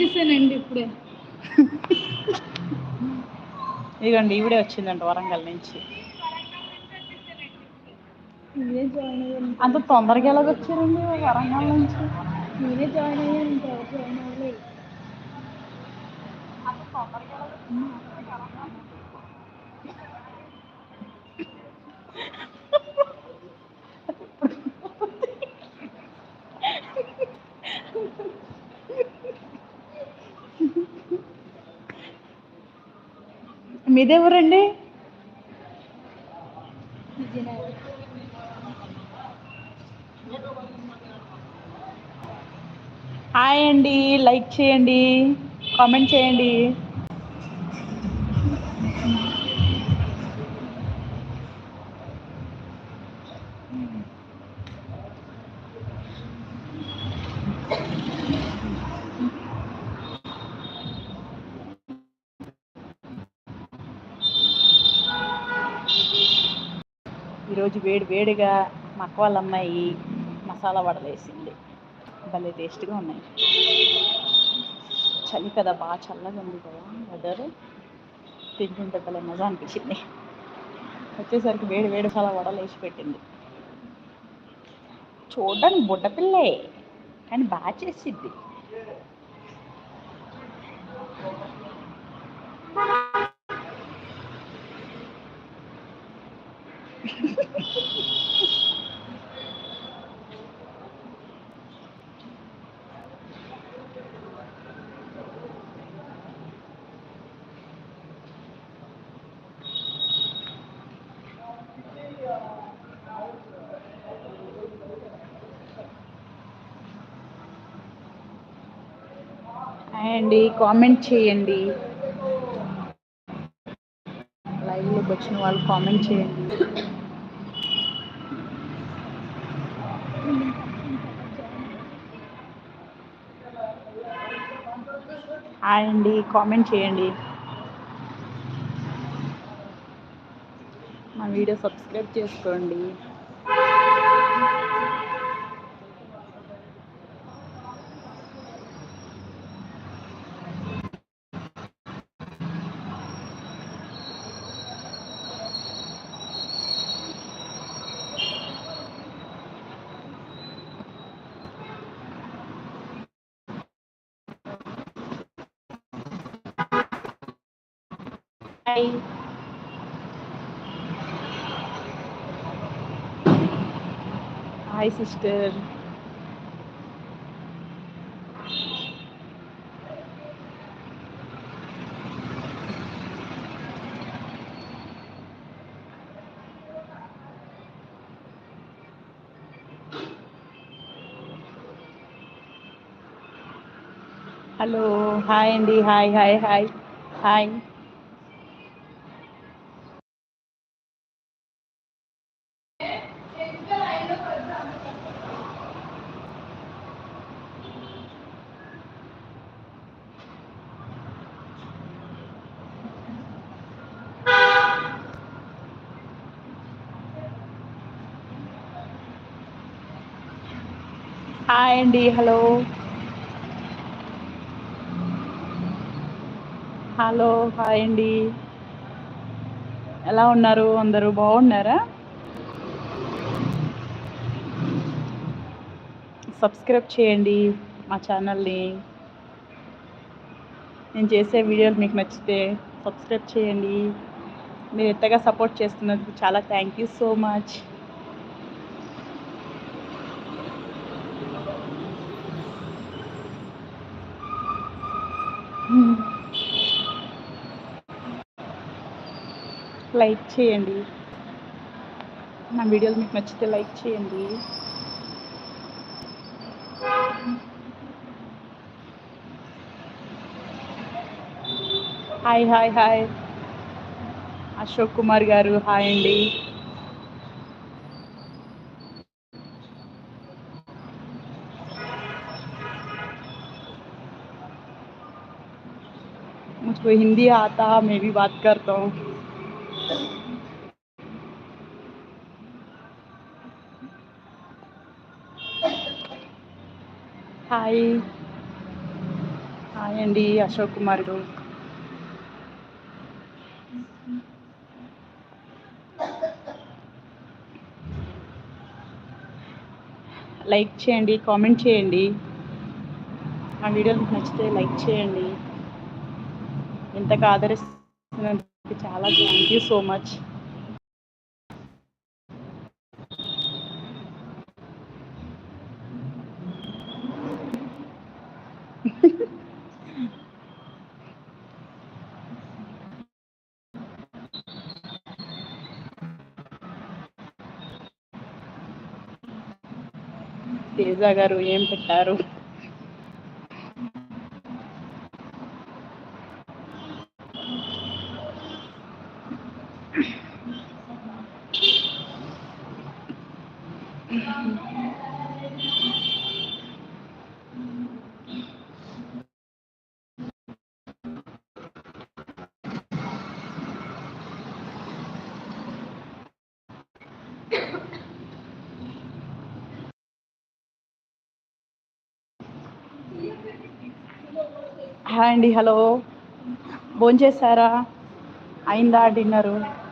వచ్చేసానండి ఇప్పుడే. ఇదిగోండి ఈవిడే వచ్చిందంట వరంగల్ నుంచి. అంత తొందరగా ఎలాగ వచ్చారండి వరంగల్ నుంచి? నేనే జాయిన్ అయ్యాను జాయిన్ అవ్వలేదు. మీదెవరండి? హాయ్ అండి లైక్ చేయండి కామెంట్ చేయండి. ఈరోజు వేడి వేడిగా మక్క వాళ్ళ అమ్మాయి మసాలా వడలు వేసింది భలే టేస్ట్గా ఉన్నాయి. చలి కదా బాగా చల్లగా ఉంది కదా వెదర్ తింటుంటే భలే మజా అనిపించింది. వచ్చేసరికి వేడి వేడి మసాలా వడలు వేసి పెట్టింది. చూడడానికి బుడ్డపిల్లే కానీ బాగా చేసిద్ది. అండి కామెంట్ చేయండి. వచ్చిన వాళ్ళు కామెంట్ చేయండి. అండి కామెంట్ చేయండి. మా వీడియో సబ్స్క్రైబ్ చేసుకోండి. Hi hi sister hello hi అండి hi hi hi hi hi అండి హలో. హలో హాయ్ అండి. ఎలా ఉన్నారు? అందరూ బాగున్నారా? సబ్స్క్రైబ్ చేయండి మా ఛానల్ని. నేను చేసే వీడియోలు మీకు నచ్చితే సబ్స్క్రైబ్ చేయండి. మీరు ఎంతగా సపోర్ట్ చేస్తున్నందుకు చాలా thank you so much like చేయండి నా వీడియోలు మీకు నచ్చితే లైక్ చేయండి hi hi hi Ashok Kumar గారు హాయ్ అండి मुझको हिंदी आता मैं भी बात करता हूँ హాయ్. హాయ్ అండి అశోక్ కుమార్ గారు లైక్ చేయండి కామెంట్ చేయండి. ఆ వీడియోలు మీకు నచ్చితే లైక్ చేయండి. ఇంతగా ఆదరిస్తున్నందుకు చాలా thank you so much Teja గారు ఏం పెట్టారు? హాయ్ అండి హలో. భోంచేశారా? అయిందా డిన్నరు?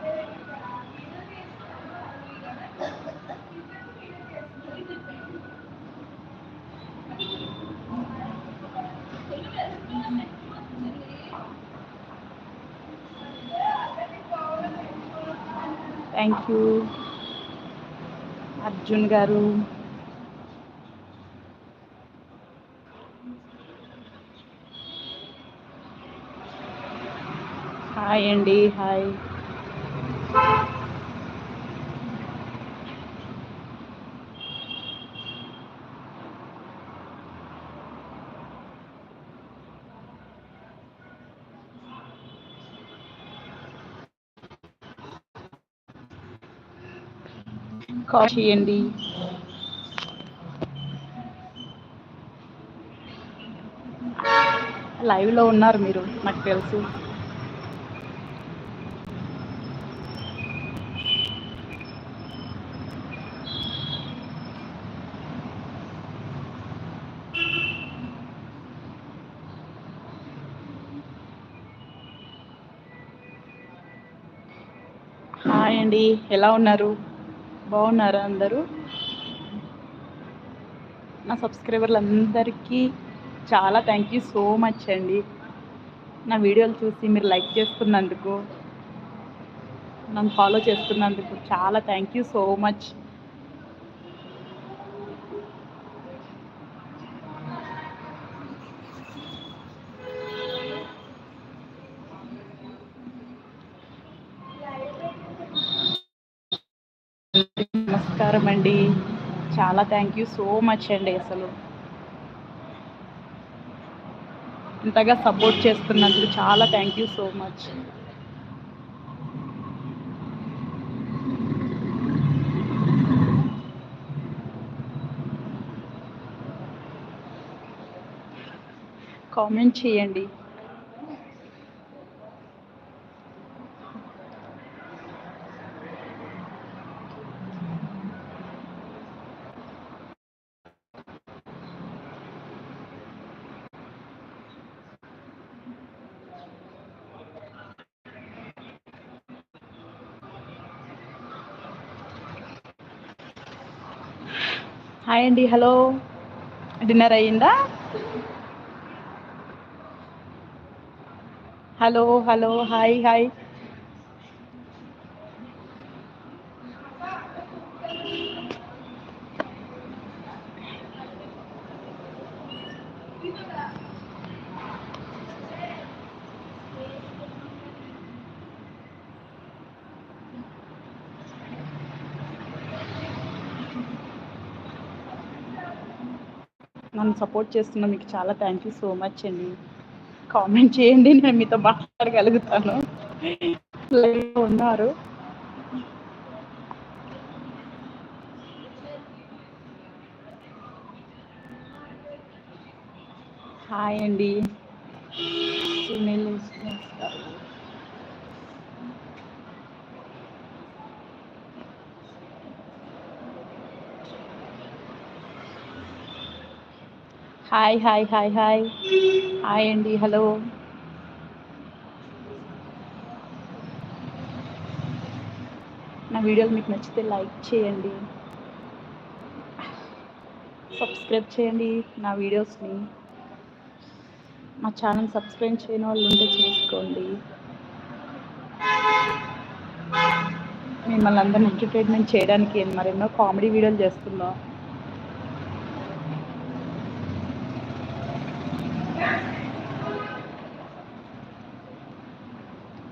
Thank you. అర్జున్ గారు. హాయ్ అండి హాయ్. కాల్ చేయండి. లైవ్లో ఉన్నారు మీరు నాకు తెలుసు. హాయ్ అండి ఎలా ఉన్నారు? బాగున్నారా అందరూ? నా సబ్స్క్రైబర్లు అందరికీ చాలా థ్యాంక్ యూ సో మచ్ అండి. నా వీడియోలు చూసి మీరు లైక్ చేస్తున్నందుకు నన్ను ఫాలో చేస్తున్నందుకు చాలా థ్యాంక్ యూ సో మచ్ నమస్కారం అండి. చాలా థ్యాంక్ యూ సో మచ్ అండి అసలు. ఇంతగా సపోర్ట్ చేస్తున్నందుకు చాలా thank you so much comment చేయండి. హాయ్ అండి హలో. డిన్నర్ అయ్యిందా? Hello hello hi hi. నన్ను సపోర్ట్ చేస్తున్న మీకు చాలా థ్యాంక్ యూ సో మచ్ అండి. కామెంట్ చేయండి నేను మీతో మాట్లాడగలుగుతాను. లైవ్లో ఉన్నారు. హాయ్ అండి. సునీల్ గారు. Hi hi hi hi. Hi అండి హలో. నా వీడియోలు మీకు నచ్చితే లైక్ చేయండి. సబ్స్క్రైబ్ చేయండి నా వీడియోస్ని. మా ఛానల్ సబ్స్క్రైబ్ చేయని వాళ్ళు ఉంటే చేసుకోండి. మిమ్మల్ని అందరిని ఎంటర్టైన్మెంట్ చేయడానికి మరెన్నో కామెడీ వీడియోలు చేస్తున్నాం.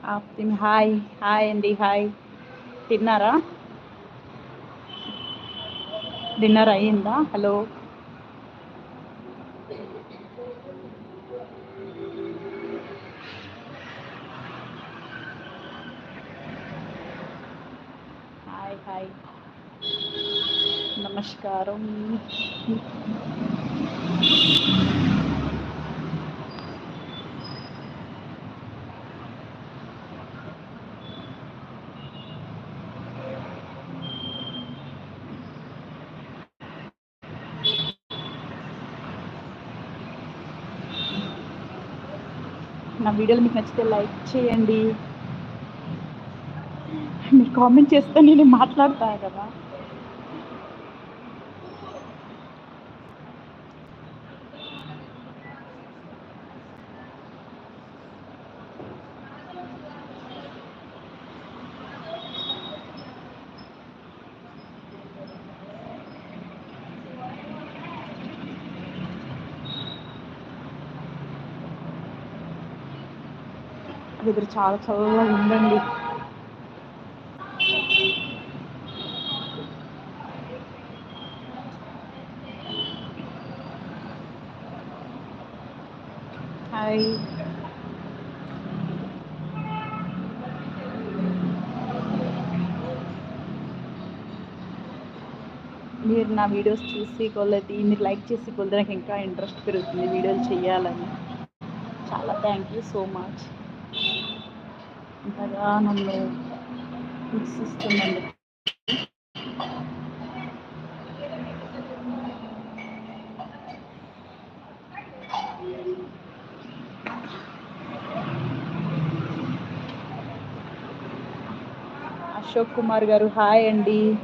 ఆప్తిమ్ హాయ్ హాయ్ అండి హాయ్ తిన్నారా డిన్నర్ అయ్యిందా హలో హాయ్ హాయ్ నమస్కారం నా వీడియోలు మీకు నచ్చితే లైక్ చేయండి. మీరు కామెంట్ చేస్తే నేను మాట్లాడతాను కదా. వెదర్ చాలా చల్లగా ఉందండి హాయ్ మీరు నా వీడియోస్ చూసి కొలది మీరు లైక్ చేసి కొలది నాకు ఇంకా ఇంట్రెస్ట్ పెరుగుతుంది వీడియోలు చేయాలని. చాలా థ్యాంక్ యూ సో మచ్. ప్రధానంలో నన్ను అశోక్ కుమార్ గారు హాయ్ అండి.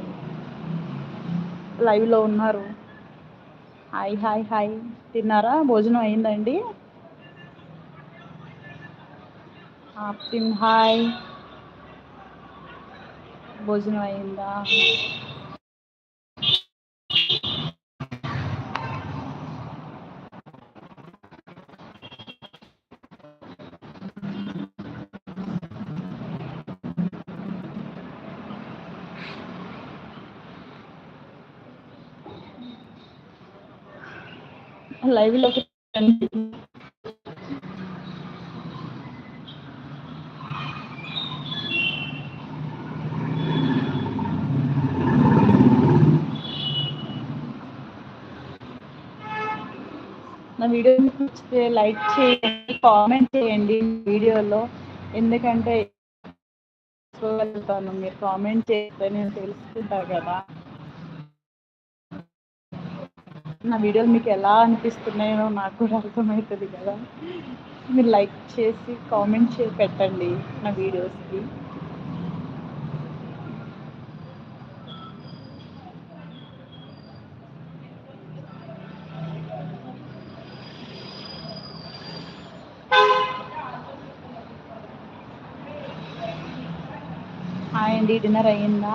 లైవ్లో ఉన్నారు. Hi hi hi. తిన్నారా? భోజనం అయిందండి? ఆప్తిమ్ హాయ్. భోజనం అయిందా? లైవ్లోకి నా వీడియో మీకు నచ్చితే లైక్ చేయండి కామెంట్ చేయండి వీడియోలో ఎందుకంటే వెళ్తాను మీరు కామెంట్ చేస్తే నేను తెలుసుకుంటా కదా. నా వీడియోలు మీకు ఎలా అనిపిస్తున్నాయో నాకు కూడా అర్థమవుతుంది కదా. మీరు లైక్ చేసి కామెంట్ చేసి పెట్టండి నా వీడియోస్కి హాయ్ అండి డిన్నర్ అయ్యిందా